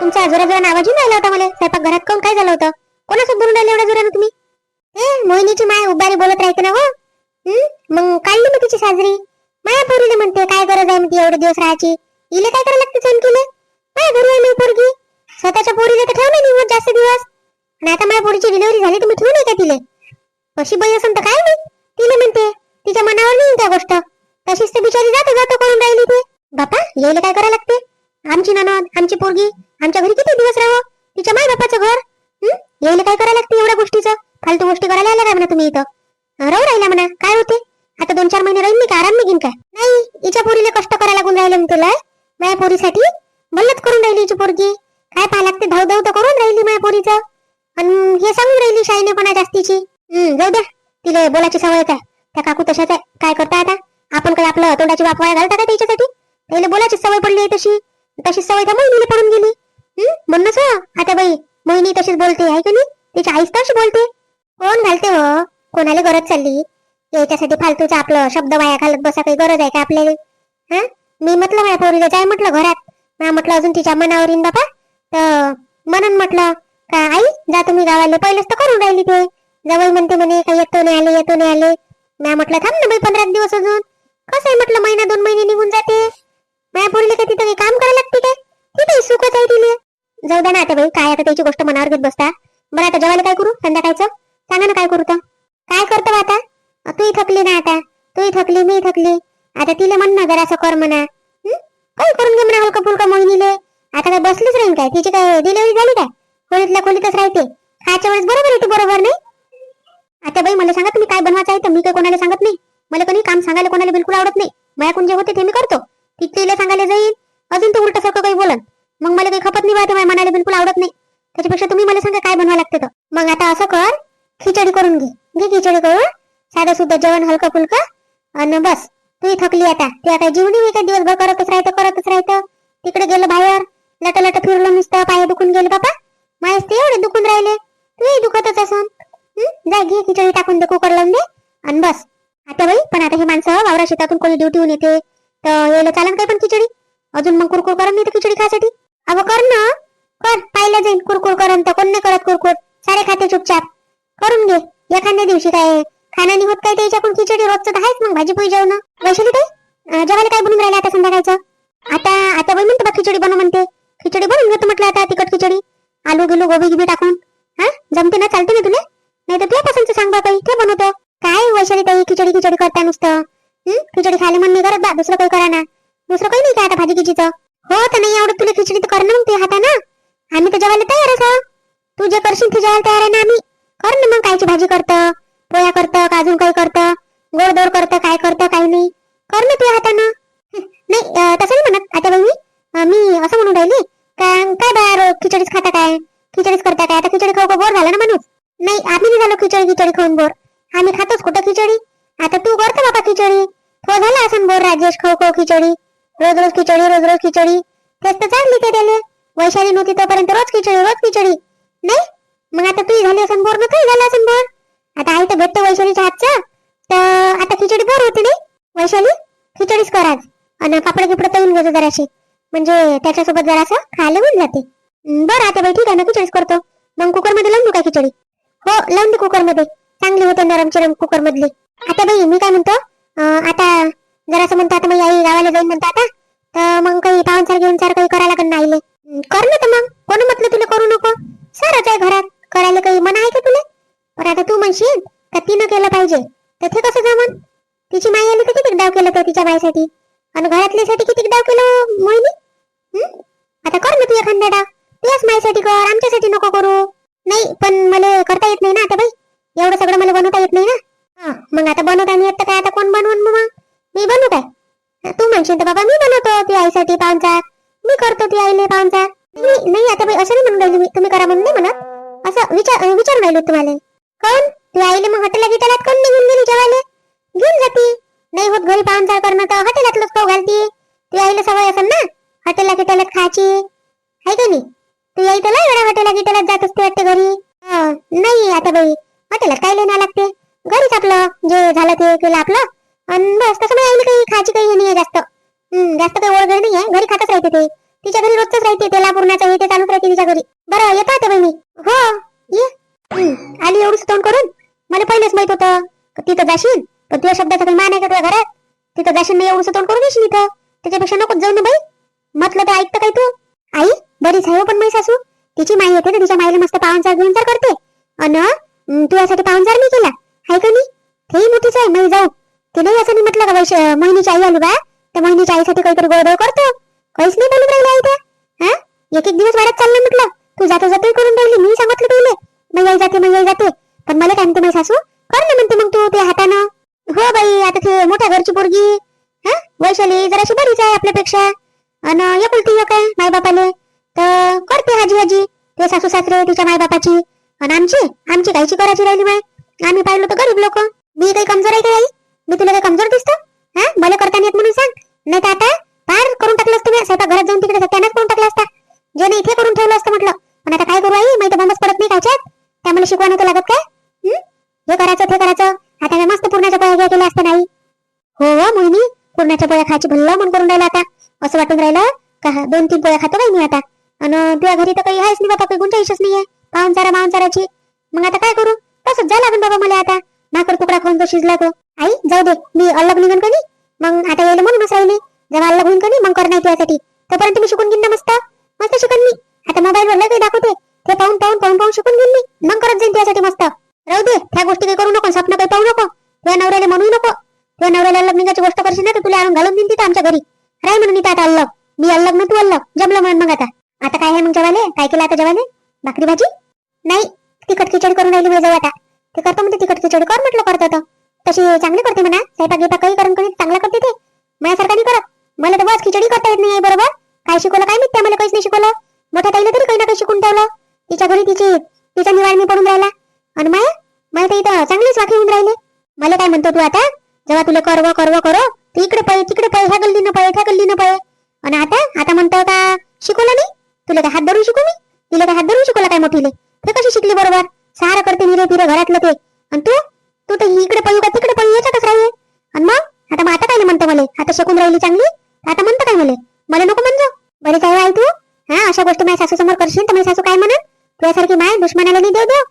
तुमचा जोरा जोराने आवाज येऊन राहिला होता मला. स्वयंपाक घरात कोण काय झालं होतं? कोणासोबत बोलून राहिले एवढ्या जोराने तुम्ही? ए मोहिनीची माय उभारी बोलत राहते ना हो. मग काढली मग तिची साजरी? माया पोरीला म्हणते काय गरज आहे? म्हणते एवढे दिवस राहायची. इले काय करायला लागते चमकीले? माया घरी आहे मी पोरगी. स्वतःच्या पोरीला तर ठेवलं नाही निवड जास्त दिवस. आणि आता माझ्या पोरीची डिलिव्हरी झाली तुम्ही ठेवू नाही का तिले? अशी बाई असं तर काय नाही तिला म्हणते तिच्या मनावर नाही त्या गोष्ट. तशीच ते बिचारी जातो जातो करून राहिली ते. बापा यायला काय करायला लागते? आमची ननद आमची पोरगी आमच्या घरी किती दिवस राहू? तिच्या माय बापाचं घर? हं? यायला काय करायला लागते एवढ्या गोष्टीचं? फालतू गोष्टी करायला आल्या काय म्हणा तुम्ही इथं? राहू राहिला म्हणा. काय होते? आता दोन चार महिने राहील मी का? आराम निघीन काय नाही हिच्या पोरीला कष्ट करायला लागून राहिले मी तुला. माझ्या पोरीसाठी बल्लत करून राहिली हिची पोरगी. काय पाहा लागते? धाव धाव तर करून राहिली माझ्या पोरीचं. आणि हे सांगून राहिली शाईनेपणा जास्तीची हम्म जाऊ द्या. तिला बोलायची सवय काय त्या काकू तशाच आहे. काय करता आता? आपण काही आपलं तोंडाची वापवाया घालता का त्याच्यासाठी? त्याला बोलायची सवय पडली आहे तशी. तशी सवय त्या मोहिनीला पडून गेली. म्हणूनच आता बाई मोहिनी तशीच बोलते आहे की नाही? तिची आईच तशी बोलते. कोण घालते हो? कोणाला गरज चालली? याच्यासाठी फालतूचा आपलं शब्द वाया घालत बसा काही गरज आहे का आपल्याला? हा? मी म्हटलं माझ्या पोरीला जाय म्हटलं घरात. म्हटलं अजून तिच्या मनावर येईन बाबा. तर म्हणून म्हटलं का आई जा तुम्ही गावाला पहिलेच तर करून राहिली ते. जवळ म्हणते म्हणे काही येतो नाही आले येतो नाही आले. म्या म्हटलं थांब ना बाई पंधरा दिवस अजून. कसं आहे? म्हटलं महिना दोन महिने निघून जाते. माझ्या पोरीला काही तिथं काही काम करायला द्या ना आता बाई काय आता त्याची गोष्ट मनावर घेत बसता. बरं आता जेवायला काय करू? संध्याकाळचं? सांगा ना काय करू तर. काय करतो आता? तूही थकली ना आता. तूही थकली मी थकली. आता तिला म्हण ना जरासं कर म्हणा. काही करून घे म्हणा हलकं फुलकं मोहिनीले. आता काय बसलीच राहीन काय? तिची काय डिलिव्हरी झाली काय? खोलीतल्या खोलीतच राहते. खायच्या वेळेस बरोबर येते बरोबर नाही? आता बाई मला सांगा तुम्ही काय बनवायचं आहे तर मी काही कोणाला सांगत नाही. मला कोणी काम सांगायला कोणाला बिलकुल आवडत नाही. माझ्याकडून जे होते ते मी करतो. तिला सांगायला जाईल अजून ते उलट सारखं काही बोलन मग मला काही खपत नाही बा ते माझ्या मनाला बिलकुल आवडत नाही. त्याच्यापेक्षा तुम्ही मला सांगा काय बनवा लागते तर. मग आता असं कर खिचडी करून घे. घे खिचडी करून साधं सुद्धा जेवण हलकं फुलकं आणि बस. तू थकली आता. ते आता जीवनी मी काही दिवसभर करतच राहतं करतच राहतं. तिकडे गेलं बाहेर लट लट फिरलो नुसतं पाय दुखून गेले बाबा. मायच ते एवढे दुखून राहिले. तू दुखतच असन. जा घे खिचडी टाकून दे कुकर लावून दे आणि बस. आता बाई पण आता हे माणसं वावरा शेतातून कोणी ड्युटीहून येते. तर यायला चालन काय पण खिचडी? अजून मग कुरकुर करून येते खिचडी खायसाठी? अगं कर ना. कर. पाहिलं जाईल. कुरकुर करन तर कोण नाही करत कुरकुर. सारे खाते चुपचाप. करून घे. एखाद्या दिवशी काय खाण्यानी होत काय त्याच्याकडून? खिचडी रोजचं तर आहेच मग. भाजी पोळी जेवण. वैशाली ताई जेवायला काय बनून राहिले आता संध्याकाळचं? आता आता बाई म्हणते बा खिचडी बनव म्हणते. खिचडी बनवून घेतो म्हटलं आता तिखट खिचडी. आलू गिलू गोबी गिबी टाकून. हा? जमते ना? चालते ना तुला? नाही तर तुला पसंतचं सांग बा काही ते बनवतो. काय वैशाली ताई खिचडी खिचडी करता नुसतं? खिचडी खाली म्हणून नाही करत बा दुसरं काही करा ना. दुसरं काही नाही काय आता भाजी खिचीचं हो तर नाही आवडत तुला खिचडी तर कर ना मग ते हाता ना आम्ही तर जेवायला तयार आहो तू जे करशील ते जेवायला तयार आहे ना आम्ही. कर ना मग कायची भाजी करतं पोया करतं का अजून काही करतं गोडदोड करतं काय करतं काही नाही. कर ना तुझ्या हातानं. नाही तसं नाही म्हणत आता बाई मी मी असं म्हणून राहिली का काय बाहेर खिचडीच खाता काय? खिचडीच करता काय? आता खिचडी खाऊ बोर झाला ना माणूस? नाही आम्ही नाही झालो खिचडी खिचडी खाऊन बोर. आम्ही खातोच कुठं खिचडी? आता तू करतो बाबा खिचडी. हो, तो झाला असं बोर राजेश खाऊ खाऊ खिचडी. रोज रोज खिचडी रोज रोज खिचडी. तेच तर चालली ते त्याले वैशाली नव्हती तोपर्यंत रोज खिचडी रोज खिचडी. नाही? मग आता तुझी झाली असं बोर ना काही झालं असं बोर. आता आई तर भेटतो वैशालीच्या हातचा. तर आता खिचडी बोर होती नाही. वैशाली खिचडीच कर आज. आणि पापड गिपड तळून घ्यायचं जराशी. म्हणजे त्याच्यासोबत जरासं खायला होऊन जाते. बरं आता बाई ठीक आहे ना खिचडीच करतो. मग कुकरमध्ये लावून काय खिचडी? हो लावून दे कुकरमध्ये चांगली होते नरम चिरम कुकर मधली आता बाई मी काय म्हणतो? आता जरासं म्हणतात आता मग आई गावाला जाईन म्हणतात तर मग काही पाहुणचार घेऊन चार काही करायला लागेल नाही कर ना तर मग. कोण म्हटलं तुला करू नको? सरच आहे घरात. करायला काही मना आहे का तुला? पण आता तू म्हणशील का तिनं केलं पाहिजे? तर ते कसं जमन? तिची माई आली तर किती डाव केलं तर तिच्या बाईसाठी? आणि घरातल्यासाठी किती डाव केलं हो मोहिनी? आता कर ना तू एखादा डाव. तुझ्याच माईसाठी कर आमच्यासाठी नको करू. नाही पण मला करता येत नाही ना आता बाई. एवढं सगळं मला बनवता येत नाही ना. हा, मग आता बनवता नाही येत तर काय? आता कोण बनवून मग? मी बनू काय तू म्हणशील तर बाबा मी बनवतो ती आईसाठी पाहुणचार मी करतो ती आईले पाहुणचार नाही नाही आता बाई असं नाही म्हणून राहिली तुम्ही करा म्हणून नाही म्हणत. असं विचार विचारून राहिलो तुम्हाला. कोण? ती आईले मग हॉटेलला गिटालात कोण निघून गेली जेवायला? घेऊन जाती. नाही होत घरी पाहुणचार करणं तर हॉटेलातलंच खाऊ घालती. ती आईला सवय असेल ना हॉटेलला गिटालात खायची. आहे का नाही? तू आई तर लय वेळा हॉटेलला गिटालात जात असते वाटते घरी. हा, नाही आता बाई हॉटेलात काय लेणं लागते. घरीच आपलं जे झालं ते केलं आपलं. आणि बस तसं माझ्या आईला काही खायची काही हे नाही आहे जास्त. हम्म, जास्त काही ओळख नाही आहे घरी खातच राहते ते. तिच्या घरी रोजच राहते तेला पूर्णाचं हे ते चालूच राहते तिच्या घरी. बरं येतो आता बाई मी. हो ये. आली एवढी तोंड करून? मला पहिलेच माहीत होतं. का तिथं जाशील? पण तुझ्या शब्दाचा काही मान आहे का तुझ्या घरात? तिथं जाशील नाही एवढं तोंड करून येशील इथं? त्याच्यापेक्षा नको जाऊ ना बाई. म्हटलं तर ऐकतं काय तू? आई बरीच आहे हो पण माझी सासू. तिची माई येते तर तिच्या माईला मस्त पाहुणचार घेऊन करते. अन अं, तू यासाठी पाहुणचार नाही केला? आहे का नाही? तेही मोठीच आहे मी जाऊ. ते नाही असं नाही म्हटलं का वैश मोहिनीची आई आली बा त्या मोहिनीच्या आईसाठी काहीतरी गोडगोड करतो? काहीच नाही बोलून राहिला आई त्या हा? एक एक दिवस वाढत चाललं म्हटलं. तू जाता जाते करून राहिली मी सांगितलं पहिले. मग आई जाते मग आई जाते. पण मला काय म्हणते माझी सासू? कर ना म्हणते मग तू ते हातानं. हो बाई आता ते मोठ्या घरची पोरगी. हा? वैशाली जराशी बरीच आहे आपल्यापेक्षा. अन एकुलती एक आहे माय बापाले तर करते हाजी हाजी ते सासू सासरे तिच्या मायबापाची. आणि आमची आमची काहीची करायची राहिली माय आम्ही पाहिलो तर गरीब लोक. मी काही कमजोर आहे का आई? मी तुला काय कमजोर दिसतो? हा? मला करता येत म्हणून सांग. नाही तर आता पार करून टाकलं असतं स्वतः घरात जाऊन तिकडे सत्यानाच करून टाकलं असता. जे नाही इथे करून ठेवलं असतं म्हटलं. पण आता काय करू आई? माहिती बंदच पडत नाही कायच्यात त्यामुळे शिकवा नव्हतं लागत काय? हे? करायचं ते करायचं. आता मी मस्त पूर्णाच्या पोळ्या केल्या असत्या नाही हो हो मोहिनी. पूर्णाच्या पोळ्या खायची भल्ला मन करून राहिला आता. असं वाटून राहिलं का हा, दोन तीन पोळ्या खातो काही मी आता? आणि तुझ्या घरी तर काही आहेच नाही बाबा काही गुंजाईशच नाहीये. पाहुणचारा माहुणचाराची. मग आता काय करू? तसंच जा लागेल बाबा मला आता. नाकर तुकडा खाऊन तो शिजला तो. आई जाऊ दे मी अल्लग निघन कधी? मग आता यायला म्हणूनच राहिली जेव्हा अल्लग होईन कधी? मग कर नाही त्यासाठी तोपर्यंत मी शिकून घेईन ना मस्त. मस्त शिकून मी. आता मोबाईल वर काही दाखवते. ते पाहून पाहून पाहून पाहून शिकून घेईन मी. मग करत जाईन त्यासाठी मस्त. राहू दे त्या गोष्टी काही करू नको स्वप्न काही पाहू नको. तुझ्या नवऱ्याला म्हणू नको. तुझ्या नवऱ्याला अल्लग निघायची गोष्ट करशील ना तर तुला आणून घालून देईन तिथं आमच्या घरी. राही म्हणून इथं आता अल्लग मी अल्लग ना तू अल्लग जमलं म्हणून मग आता. आता काय आहे मग जेवाले काय केलं आता जेवाले भाकरी भाजी? नाही तिखट खिचडी करून राहिली मी जाऊ आता. ते करतो म्हणते तिखट खिचडी कर म्हटलं करतो तर. तशी चांगली करते म्हणा. स्वयंपाक बिपाक काही करून कोणी चांगला करते ते. माझ्यासारखा नाही करत. मला तर बस खिचडी करता येत नाही बरोबर? काय शिकवलं काय नाही त्या मला काहीच नाही शिकवलं. मोठ्या ताईला तरी काही ना काही शिकून ठेवलं. तिच्या घरी तिची तिचा निवार मी पडून राहिला. आणि माय माय तर इथं चांगलीच वाकी होऊन राहिले. मला काय म्हणतो तू आता? जेव्हा तुला करव करव करो तू इकडे पाय तिकडे पाय ह्या गल्लीनं पाय ह्या गल्लीनं पाय आणि आता आता म्हणतो का शिकवलं नाही? तुला काय हात धरून शिकू मी? तिला काय हात धरून शिकवलं काय मोठीले? ते कशी शिकली बरोबर? सारं करते निरे तिरे घरातलं ते. आणि तू? तू तर इकडे पळू का तिकडे पळू याच्यातच राहिले आणि मग? आता मग आता काय म्हणतो मला? आता शिकून राहिली चांगली? आता म्हणतो काय मला? मला नको म्हणजो. बरेच काय आई तू. हा अशा गोष्टी माझ्या सासू समोर करशील तर माझी सासू काय म्हणत तुझ्यासारखी माय दुश्मनाला नाही देऊ देऊ.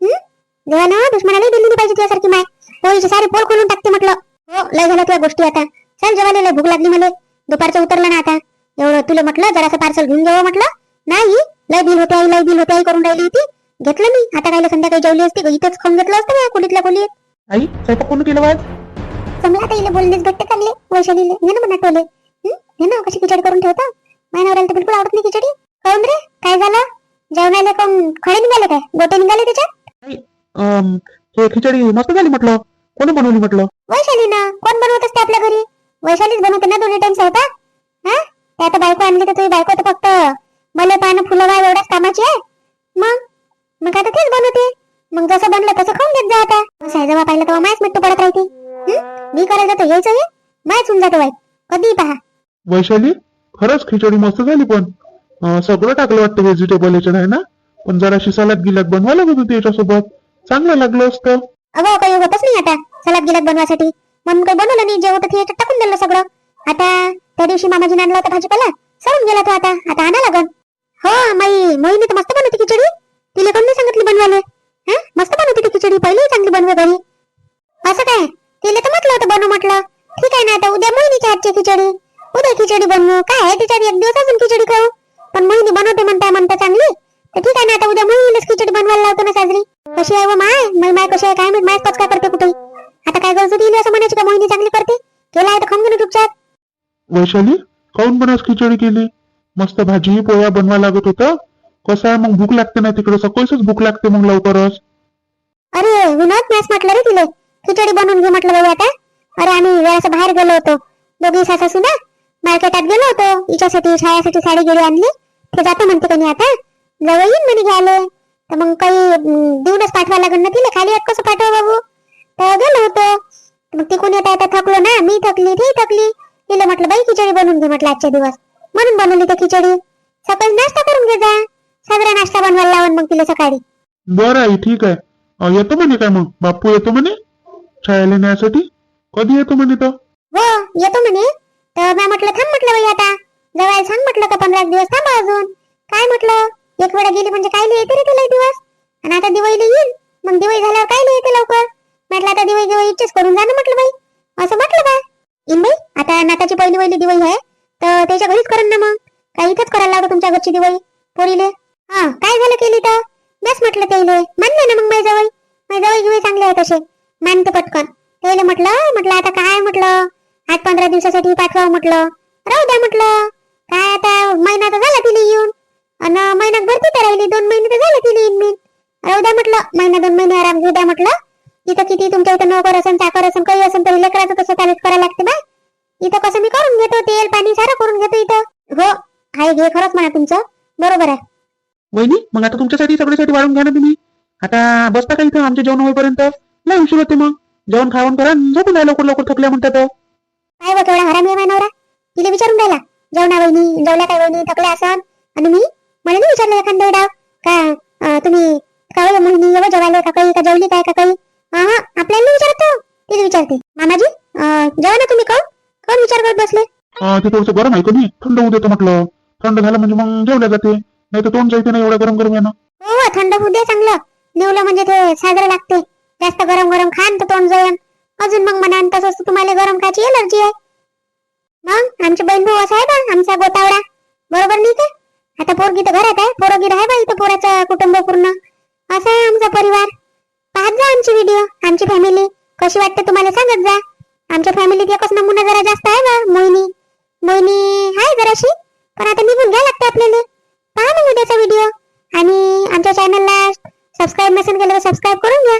हं? देवानं दुश्मनाला दिली नाही पाहिजे तुझ्यासारखी माय. पोळीचे सारे पोळ खोलून टाकते म्हटलं. हो लय झालं तुझ्या गोष्टी आता. चल जेवायला लय भूक लागली मला. दुपारचं उतरलं ना आता. एवढं तुला म्हटलं जरासं पार्सल घेऊन घ्यावं म्हटलं. नाही लय बिल होते आई लय बिल होते आई करून राहिली होती. घेतलं मी. आता काय संध्याकाळी जेवली असती इथंच खाऊन घेतलं असतं ना खोलीत. आई स्वयंपाक कोण केलं आज? समजा आता इले बोललेच भेटते चांगले वैशालीले हे ना म्हणा हं? ना कशी खिचडी करून ठेवता? माझ्या नवऱ्याला तर बिलकुल आवडत नाही खिचडी. काऊन रे? काय झालं? जेवणाला कोण खडे निघाले काय? गोटे निघाले त्याच्यात? हे खिचडी मस्त झाली म्हटलं. कोणी बनवली म्हटलं? वैशाली ना कोण बनवत असते आपल्या घरी? वैशालीच बनवते ना दोन्ही टाइम स्वयंपाक? हा? आता बायको आणली तर तुझी बायको तर फक्त मला पानं फुलं वाय एवढ्याच कामाची आहे मग मग आता तेच बनवते मग जसं बनलं तसं खाऊन घेत जा आता सायजवा पाहिलं तेव्हा मायच मिठ्ठू पडत राहते हं? मी करायला तर यायचं हे मायच होऊन जातो वाईट कधी पहा. वैशाली खरंच खिचडी मस्त झाली पण सगळं टाकलं वाटतं व्हेजिटेबल याच्यात आहे ना? पण जराशी सलाद गिलात बनवा लागत होती याच्यासोबत. चांगलं लागलं असतं. अगं काही होतच नाही आता सलाद गिलात बनवासाठी म्हणून काही बनवलं नाही जे होतं ते याच्यात टाकून दिलं सगळं. आता त्या दिवशी मामाजीने आणला होता भाजीपाला सरून गेला तो आता. आता आणा लागन. हो माई मोहिनी तर मस्त बनवते खिचडी. तिला कोण नाही सांगितली बनवायला? हा? मस्त बनवते ती खिचडी पहिली चांगली बनवे घरी. असं काय? तिला तर म्हटलं होतं बनव म्हटलं. ठीक आहे ना आता उद्या मोहिनीच्या हातची खिचडी. उद्या खिचडी बनवू. काय आहे तिच्यात? एक दिवस अजून खिचडी खाऊ. पण मोहिनी बनवते म्हणता म्हणता चांगली. तर ठीक आहे ना आता उद्या मोहिनीलाच खिचडी बनवायला लावतो ना साजरी. कशी आहे व माय? माय माय कशी आहे? काय माहीत? माय काय करते कुठे? आता काय गरज होती हिला असं म्हणायची का मोहिनी चांगली करते? केला आहे तर खाऊन घेणं चुपचाप. वैशाली काऊन बनास खिचडी केली. मस्त भाजी पोळ्या बनवा लागत होतं. कसं आहे मग? भूक लागते ना तिकडे? सकाळीच भूक लागते मग लवकरच. अरे विनोद मॅच म्हटलं रे तिले. खिचडी बनवून घे म्हटलं बाबा आता. अरे आम्ही जरासं बाहेर गेलो होतो. दोघी सासू ना मार्केटात गेलो होतो. हिच्यासाठी छायासाठी साडी गेली आणली. ते जातो म्हणते कोणी आता. जवळ येईन म्हणे घ्यायला. तर मग काही देऊनच पाठवा लागेल ना तिला. खाली एक कसं पाठवा बाबू? तर गेलो होतो. मग ती कोणी आता आता थकलो ना. मी थकली ती थकली. तिला म्हटलं बाई खिचडी बनवून घे म्हटलं आजच्या दिवस. म्हणून बनवली तर खिचडी. सकाळी नाश्ता करून घे जा. सगळा नाश्ता बनवायला लावून मग तिला सकाळी. बरं आई ठीक आहे. येतो म्हणे काय मग? बापू येतो म्हणे? शाळेला न्यायसाठी कधी येतो म्हणे तर हो येतो म्हणे. तर मी म्हटलं थांब म्हटलं बाई आता. जवळ सांग म्हटलं का पंधरा दिवस थांब अजून. काय म्हटलं? एक वेळा गेली म्हणजे काय येते रे तुला दिवस? आणि आता दिवाळीला येईल. मग दिवाळी झाल्यावर काय येते लवकर? म्हटलं आता दिवाळी दिवाळी इच्छेच करून जा ना म्हटलं बाई. असं म्हटलं बा. इन बाई आता नाताची पहिली पहिली दिवाळी आहे. तर त्याच्या घरीच करून ना मग. काय इथंच करायला लागतो तुमच्या घरची दिवाळी पोरीले हा काय झालं केली तर बस म्हटलं त्याले मानलं ना मग माझ्या जवळ माझ्या जवळ गिवळी चांगले आहे तसे मानते पटकन त्याले म्हटलं म्हटलं. आठ पंधरा दिवसासाठी पाठवा म्हटलं. राहू द्या म्हटलं. काय आता महिना तर झाला तिने येऊन. अन महिन्यात भरती करायली दोन महिने तर झाले तिने येऊन मी राहू द्या म्हटलं. महिना दोन महिने आराम घेऊ द्या म्हटलं. इथं किती तुमच्या इथं नोकर असेल चाकर असेल काही असेल तरी लेकराचं तसं त्यालाच करायला लागते बा इथं कसं मी करून घेतो तेल पाणी सारं करून घेतो इथं. हो हाय घे खरंच म्हणा तुमचं. बरोबर आहे. वहिनी मग आता तुमच्यासाठी सगळ्यासाठी वाढून घ्या ना तुम्ही. आता बसता का इथं? आमच्या जेवण होईपर्यंत. नाही उशीर होते मग. जेवण खावण करा आणि झोपून राहा लवकर लवकर थकल्या म्हणतात. काय बा थोडा हरामी आहे नवरा तिला विचारून राहिला जेवणा वहिनी जेवल्या काय वहिनी थकल्या असन? आणि मी? मला नाही विचारलं एखाद्या डाव. का अं, तुम्ही काय मोहिनी एवढं जेवायला का काही का जेवली काय का काही? हा हा आपल्याला नाही विचारतो तिला विचारते. मामाजी अं, जेवा ना तुम्ही काऊन काऊन विचार करत बसले. ते थोडंसं गरम आहे कधी? थंड होऊ देतो म्हटलं. थंड झालं म्हणजे मग जेवल्या जाते. नाही तर तोंड जायचे नाही एवढं गरम गरम यानं. हो हो, थंड होऊ दे चांगलं. निवलं म्हणजे ते साजरं लागते. जास्त गरम गरम खान तर तोंड जाईन अजून मग म्हणा तसंच तुम्हाला गरम खायची एलर्जी आहे. मग? आमचे बहीण भाऊ असा आहे बा आमचा गोतावडा बरोबर नाही का? आता पोरगी तर घरात आहे पोरगी आहे बा इथं पोराचं कुटुंब पूर्ण. असा आहे आमचा परिवार. पाहत जा आमची व्हिडिओ आमची फॅमिली कशी वाटते तुम्हाला सांगत जा. आमच्या फॅमिलीत एकच नमुना जरा जास्त आहे बा मोहिनी. मोहिनी आहे जराशी पण आता निघून घ्या लागते आपल्याला. पहा मग उद्याचा व्हिडिओ आणि आमच्या चॅनलला सबस्क्राईब नसेल केलं तर सबस्क्राईब करून घ्या.